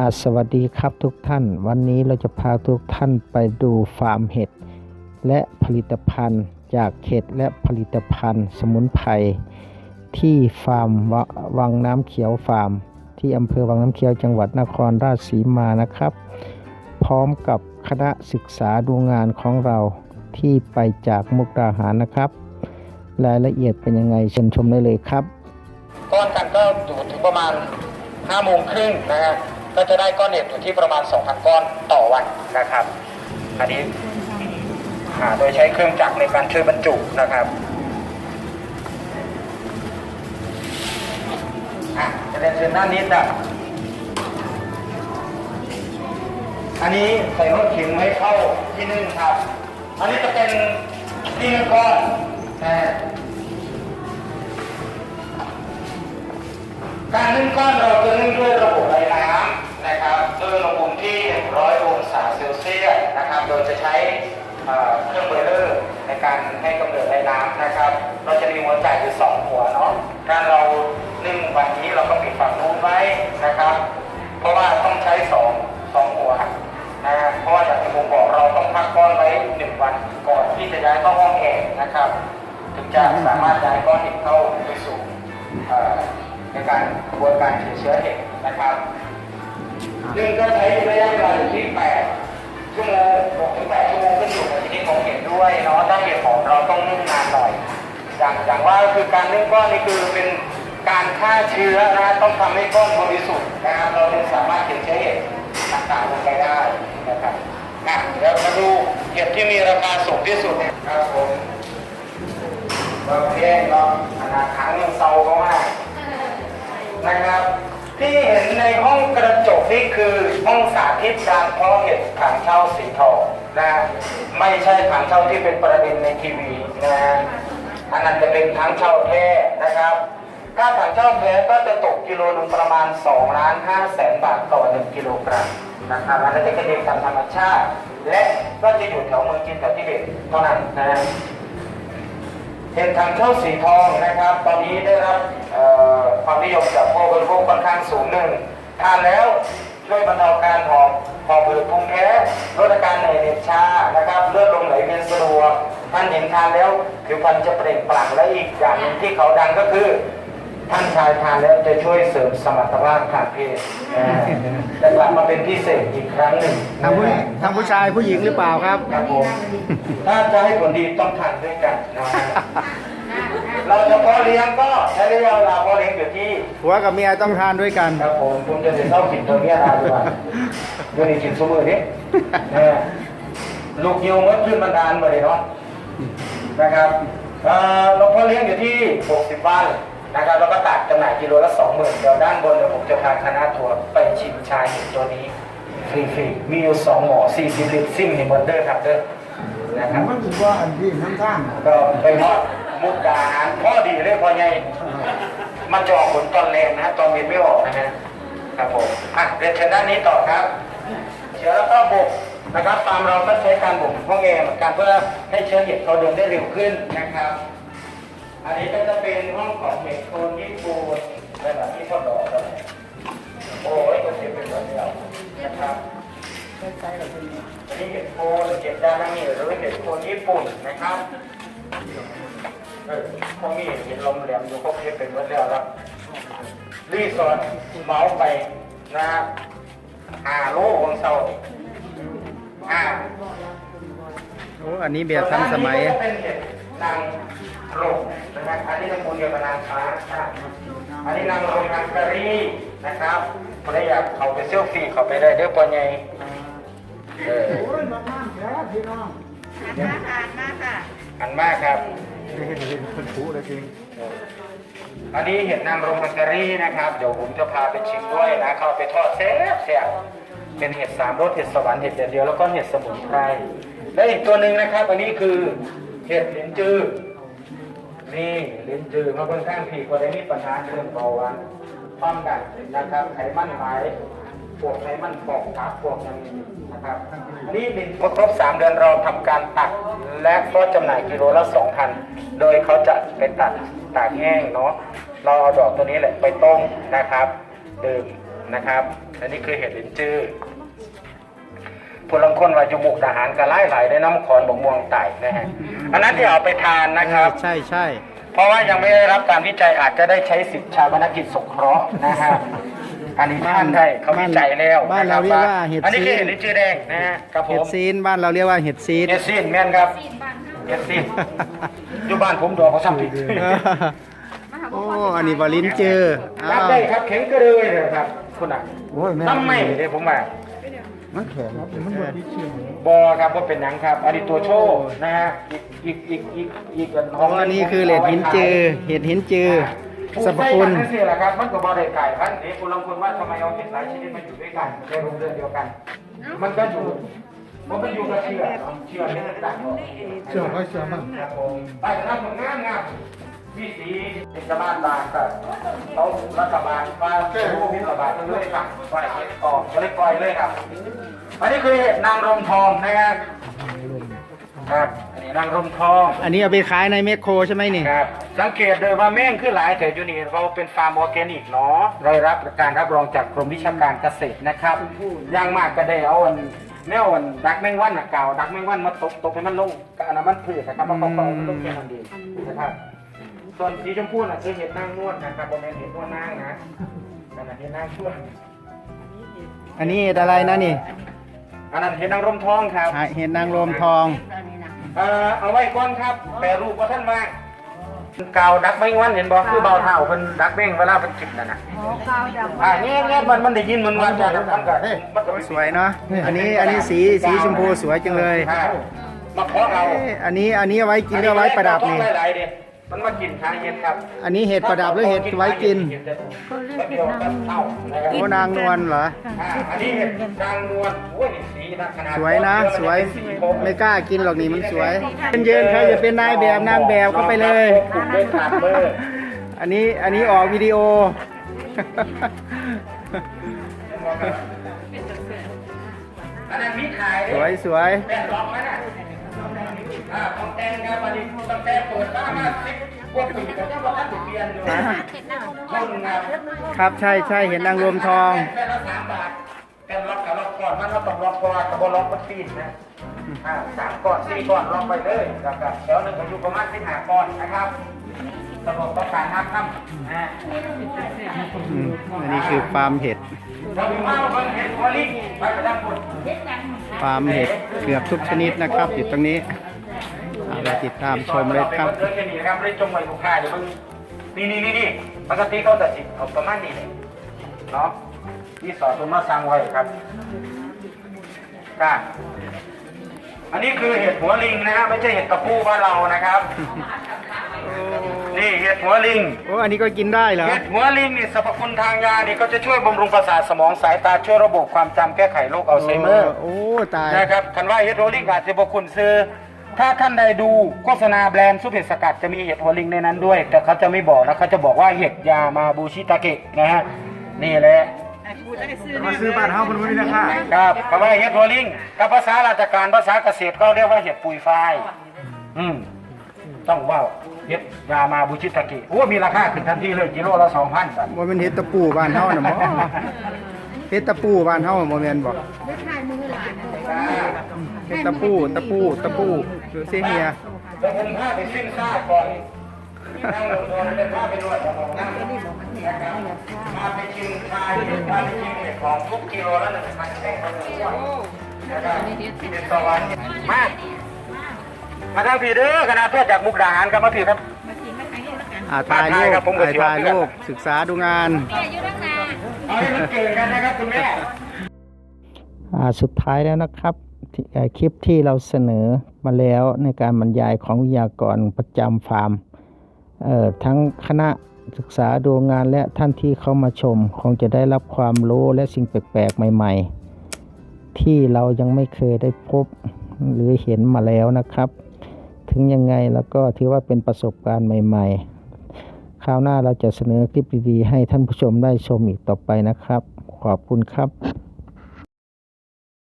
อาสวัสดีครับทุกท่าน วันนี้เราจะพาทุกท่านไปดูฟาร์มเห็ด และผลิตภัณฑ์จากเห็ดและผลิตภัณฑ์สมุนไพรที่ฟาร์มววังน้ำเขียวฟาร์ม ที่อำเภอวังน้ำเขียวจังหวัดนครราชสีมานะครับ พร้อมกับคณะศึกษาดูงานของเราที่ไปจากมุกดาหารนะครับ รายละเอียดเป็นยังไงเชิญชมได้เลยครับก้อนกันก็อยู่ถึงประมาณ5โมงครึ่งนะฮะ ก็จะได้ก้อนเห็ดอยู่ที่ประมาณ 2,000 ก้อนต่อวันนะครับ อันนี้หาโดยใช้เครื่องจักรในการช่วยบรรจุนะครับอะจะเรียนเชิญด้านนี้จ้ะอันนี้ใส่รถเข็นไว้เข้าที่นึ่งครับ อันนี้จะเป็นที่นึ่งก้อนนะการนึ่งก้อนเราจะนึ่งด้วย โดยจะใช้เครื่องเบรเลอร์ในการให้กำเนิดไร้น้ำนะครับ เราจะมีหัวจ่ายอยู่สองหัวเนาะการเรานึ่งวันนี้เราก็ปิดฝั่งนู้นไว้นะครับ เพราะว่าต้องใช้สองสองหัวนะเพราะว่าอย่างที่ผมบอกเราต้องพักก้อนไว้หนึ่งวันก่อนที่จะย้ายเข้าห้องแอร์นะครับ ถึงจะสามารถย้ายก้อนเห็ดเข้าไปสู่ในการกระบวนการเชื้อเชื้อเห็ดนะครับ ซึ่งก็ใช้ระยะเวลาอยู่ที่8 ชั่วโมง6ถึง8ชั่วโมงขึ้นอยู่กับชนิดของเห็ดด้วยเนาะถ้าเห็ดหอมเราต้องนึ่งนานหน่อยอย่างอย่างว่าคือการนึ่งก้อนนี่คือเป็นการฆ่าเชื้อนะต้องทำให้ก้อนบริสุทธิ์นะครับเราถึงสามารถเก็บเชื้อเห็ดต่างๆลงไปได้นะครับอะเดี๋ยวมาดูเห็ดที่มีราคาสูงที่สุดเนี่ยครับผมเราเพียงเราขนาดขังยังเซาก็มากนะครับ ที่เห็นในห้องกระจกนี่คือห้องสาธิตการเพาะเห็ดถังเช่าสีทองนะไม่ใช่ถังเช่าที่เป็นประเด็นในทีวีนะอันนั้นจะเป็นถังเช่าแท้นะครับค่าถังเช่าแท้ก็จะตกกิโลนึงประมาณ2ล้าน5แสนบาทต่อ1กิโลกรัมนะครับอันนั้นจะเป็นเห็ดตามธรรมชาติ และก็จะอยู่แถวเมืองจีนแถวทิเบตเท่านั้นนะเห็ดถังเช่าสีทองนะครับ ตอนนี้ได้รับเอ่อ สูงหนึ่งทานแล้วช่วยบรรเทาการหอบหอบหืดภูมิแพ้ลดอาการเหนื่อยเหน็บชานะครับเลือดลมไหลเวียนสะดวกท่านเห็นทานแล้วผิวพรรณจะเปล่งปลั่งและอีกอย่างหนึ่งที่เขาดังก็คือ ท่านชายทานแล้วจะช่วยเสริมสมรรถภาพทางเพศอ่าจะกลับมาเป็นพิเศษอีกครั้งหนึ่งทางผู้ทางผู้ชายผู้หญิงหรือเปล่าครับครับผมถ้าจะให้ผลดีต้องทานด้วยกันนะฮะ เราจะเพาะเลี้ยงก็ใช้ระยะเวลาเพาะเลี้ยงอยู่ที่ผัวกับเมียต้องทานด้วยกัน ครับผมผมจะเดี๋ยวเล่ากินตัวเนี้ยนาดีกว่าเดี๋ยวนี้กินซุมือนี้นะลูกยิวมันขึ้นบันดาลมาเลยเนาะนะครับเอ่อเราเพาะเลี้ยงอยู่ที่ 60วันนะครับแล้วก็ตัดจำหน่ายกิโลละ20,000เดี๋ยวด้านบนเดี๋ยวผมจะพาคณะทัวร์ไปชิมชาเห็ดตัวนี้ฟรีๆมีอยู่สองหมอ40ลิตรซิ่งในเบอร์เดอร์ครับเด้อนะครับมันถือว่าอันที่น้ำท่างก็ไปทอด มุกดาหารพ่อดีเลยพ่อใหญ่มันจะออกผลตอนแรงนะตอนเย็นไม่ออกนะฮะครับผมอะเรียนเชิญด้านนี้ต่อครับเชื้อแล้วก็บุกนะครับ ตามเราก็ใช้การบุกห้องแอร์เหมือนกันเพื่อให้เชื้อเห็ดเขาเดินได้เร็วขึ้นนะครับ อันนี้ก็จะเป็นห้องของเห็ดโคนญี่ปุ่นแบบที่ทอดดอกโอ้ยตัวเห็ดเป็นแบบเดียวนะครับอันนี้เห็ดโคนเห็ดดานามิหรือเห็ดโคนญี่ปุ่นนะครับ เออพวกนี้เห็ดลมแหลมอยู่พวกเห็ดเป็นหมดแล้วครับรีสอร์ทเหมาไปนะฮะห้าโลของเสาห้าโอ้อันนี้แบบทันสมัยส่วนด้านนี้ก็เป็นเห็ดนางรมนะครับอันนี้ตระกูลเดียวกับนางฟ้าครับอันนี้นางรมนางกะรีนะครับคนที่อยากเขาไปเซลฟี่เขาไปได้เด้อปอใหญ่เออโอ้ยน้ำท่างแท้พี่น้องหันมาค่ะหันมาค่ะอันมากครับ เห็นเห็นเป็นผู้เลยจริงอันนี้เห็ดนางรมมังกรีนะครับ เดี๋ยวผมจะพาไปชิมด้วยนะเข้าไปทอดแซ่บแซ่บเป็นเห็ดสามรสเห็ดสวรรค์เห็ดเดียวแล้วก็เห็ดสมุนไพรและอีกตัวหนึ่งนะครับ อันนี้คือเห็ดลิ้นจือนี่ลิ้นจือมาค่อนข้างผีกว่าได้มีปัญหาเรื่องเบาหวานความดันนะครับไขมันหาย พวกไขมันฟอกตับพวกอย่างนี้นะครับอันนี้บินพอครบสามเดือนเราทำการตัดและก็จำหน่ายกิโลละสองพันโดยเขาจะไปตัดตากแห้งเนาะเราเอาดอกตัวนี้แหละไปต้มนะครับดื่มนะครับ อันนี้คือเห็ดลินจื้อพลังคนว่าอยู่มุกดาหารกระไล่ไหลได้น้ำขอนบกม่วงไต่นะฮะอันนั้นที่เอาไปทานนะครับ ใช่ใช่เพราะว่ายังไม่ได้รับการวิจัยอาจจะได้ใช้สิทธิชาปนกิจสงเคราะห์นะฮะ อันนี้ท่านได้เขาวิจัยแล้วบ้านเราเรียกว่าเห็ดอันนี้ซีคือนเห็ดลินจื้อแดงนะฮะครับผเห็ดมซีนบ้านเราเรียกว่าเห็ดซีนเห็ดซีนแม่นครับเห็ดซีนอยู่บ้านผมดอกเขาซ้ำผิดโอ้อันนี้บอลินเจอรัอ้าบวได้ครับแข็งกระเลยเลยครับคุณอะโอ้ยแม่ทำไมเดี๋ยวผมว่ามันแข็งมันบดที่เชียงบอครับว่าเป็นหยังครับ อันนี้ตัวโชว์นะฮะอีกอีกอีกอีกอีกอันอ๋ออันนี้คือเห็ดหินจือเห็ดหินจือ สรรพคุณนั่นสิแหละครับมันก็บอได้ไก่พันนี้คุณลองคุณว่าทำไมเอาเห็ดหลายชนิดมาอยู่ด้วยกันในโรงเรือนเดียวกัน มันก็อยู่มันก็อยู่กับเชือกเนาะเชือกนี่มันต่างกันเชื่อก็เชื่อมั่งครับผมไปทำผลงานงามวิสีเอกบาลบางกับเขารัฐบาลว่าแก้ผู้พิษระบาดก็เลยครับปล่อยเห็ดต่อก็เลยปล่อยเลยครับอันนี้คือเห็ดนางรมทองนะครับครับอั นนี้นางรมทองอันนี้เอาไปขายในแมคโครใช่ไหมนี่ ครับ สังเกตเลยว่าแม่งขึ้นหลายแต่อยู่นี่เราเป็นฟาร์มออร์แกนิกเนาะได้รับการรับรองจากกรมวิชาการเกษตรนะครับอย่างมากก็ได้เอาอันแนวอันดักแมงวันน่ะเก่าดักแมงวันมาตกตกให้มันลงก็อันนั้นมันพืชนะครับมันเขาๆมันลงแค่นั้นเองนะครับส่วนสีชมพูน่ะคือเห็ดนางนวดนะครับโมเมนเห็ดนวดนางนะอันนั้นเห็ดนางช่วอันนี้เห็ดอะไรนะนี่อันนั้นเห็ดนางรมทองครับอะเห็ดนางรมทอง เอ่อเอาไว้ก่อนครับแปรรูปว่าท่านว่างเกาวดักแมงวันเห็นบอกคือเบาเท่าเพิ่นดักแมงเวลาเพิ่นกินน่ะนะอ่าเนี่ยเนี่ยมันมันได้ยินมันว่าจะทำกันมันก็สวยเนาะอันนี้อันนี้สีสีชมพูสวยจังเลยครับมาเพาะเอาเอ๊ะอันนี้อันนี้เอาไว้กินหรือเอาไว้ประดับนี่หลายๆเด้ มันมากินทางเห็ดครับอันนี้เห็ดประดับหรือเห็ดไว้กินเดียวกันเท่านะครับโอ้นางนวลเหรออ่าอันนี้เห็ดนางนวลโอ้ยนี่สีนะขนาดสวยนะสวยสีผมไม่กล้ากินหรอกนี่มันสวยเป็นเยินใครจะเป็นนายแบบนางแบบเข้าไปเลย ปลูกด้วยขาดเบอร์อันนี้อันนี้ออกวิดีโอ อันนั้นมีขายสวยสวย แป้งล็อกไหมน่ะ อ่าของแตงครับอันนี้ตั้งแต่เปิดบ้านมาสิบกว่าปีแต่ยังบ่ทันได้เปลี่ยนอยู่คนครับครับใช่ใช่เห็นนางรวมทองแป้งละสามบาทแป้งล็อกกับล็อกก่อนมันเราต้องล็อกก่อนกับบล็อกมันปีนนะอ่าสามก้อนสี่ก้อนล็อกไปเลยแล้วก็แถวหนึ่งก็อยู่ประมาณสิบห้าก้อนนะครับสำหรับต้องการน้ำค่ำนะอืมอันนี้คือฟาร์มเห็ดเราอยู่มาเบิ่งเห็ดหัวลิงไปกระดังบุญฟาร์มเห็ดเกือบทุกชนิดนะครับอยู่ตรงนี้ อ่าเราติดตามชมเลยครับเรื่องแค่นี้นะครับไม่ได้จงไว้ลูกค้าเดี๋ยวมึงนี่นี่นี่นี่ปกติเขาจะสิเอาประมาณนี้เลยเนาะนี่สอนตัวมาสั่งไว้ครับจ้าอันนี้คือเห็ดหัวลิงนะฮะไม่ใช่เห็ดตะปูบ้านเรานะครับนี่เห็ดหัวลิงโอ้อันนี้ก็กินได้เหรอเห็ดหัวลิงนี่สรรพคุณทางยานี่ก็จะช่วยบำรุงประสาทสมองสายตาช่วยระบบความจำแก้ไขโรคอัลไซเมอร์โอ้ตายนะครับคันว่าเห็ดโรลลิงอาจจะบอกคุณซื้อ ถ้าท่านใดดูโฆษณาแบรนด์ซุปเห็ดสกัดจะมีเห็ดโรลลิงในนั้นด้วย แต่เขาจะไม่บอกนะเขาจะบอกว่าเห็ดยามาบูชิตาเกะนะฮะนี่แหละมาซื้อบ้านเฮามันไม่ได้ค่าครับคำว่าเห็ดโรลลิงกับภาษาราชการภาษาเกษตรก็เรียกว่าเห็ดปุยฝ้ายอืมต้องว่าเห็ดยามาบูชิตาเกะโอ้มีราคาขึ้นทันทีเลยกิโลละสองพันบาทว่ามันเห็ดตะปูบ้านเฮาน่ะหมอเห็ดตะปูบ้านเฮาโมเมนบอกเห็ดตะปูตะปูตะปู ดูสิเฮียแล้วผมพาไปสิ้นซากก่อนนั่งลงนอนเป็นพาไปนวดกับของนั่งนะครับมาไปชิมชายมาไปชิมเห็ดของทุกกิโลละหนึ่งพันแท่งต่อหนึ่งวันนะครับเป็นต่อวันมามาทางผีเด้อคณะแพทย์จากมุกดาหารครับมาผีครับอาถ่ายรูปบผมก็ถ่ายสิว่ายรูปศึกษาดูงานเอาให้มันเก่งกันนะครับคุณแม่อ่าสุดท้ายแล้วนะครับ คลิปที่เราเสนอมาแล้วในการบรรยายของวิทยากรประจำฟาร์มทั้งคณะศึกษาดูงานและท่านที่เข้ามาชม คงจะได้รับความรู้และสิ่งแปลกๆ ใหม่ ๆ ที่เรายังไม่เคยได้พบหรือเห็นมาแล้วนะครับ ถึงยังไงแล้วก็ถือว่าเป็นประสบการณ์ใหม่ ๆ คราวหน้าเราจะเสนอคลิปดีๆ ให้ท่านผู้ชมได้ชมอีกต่อไปนะครับ ขอบคุณครับ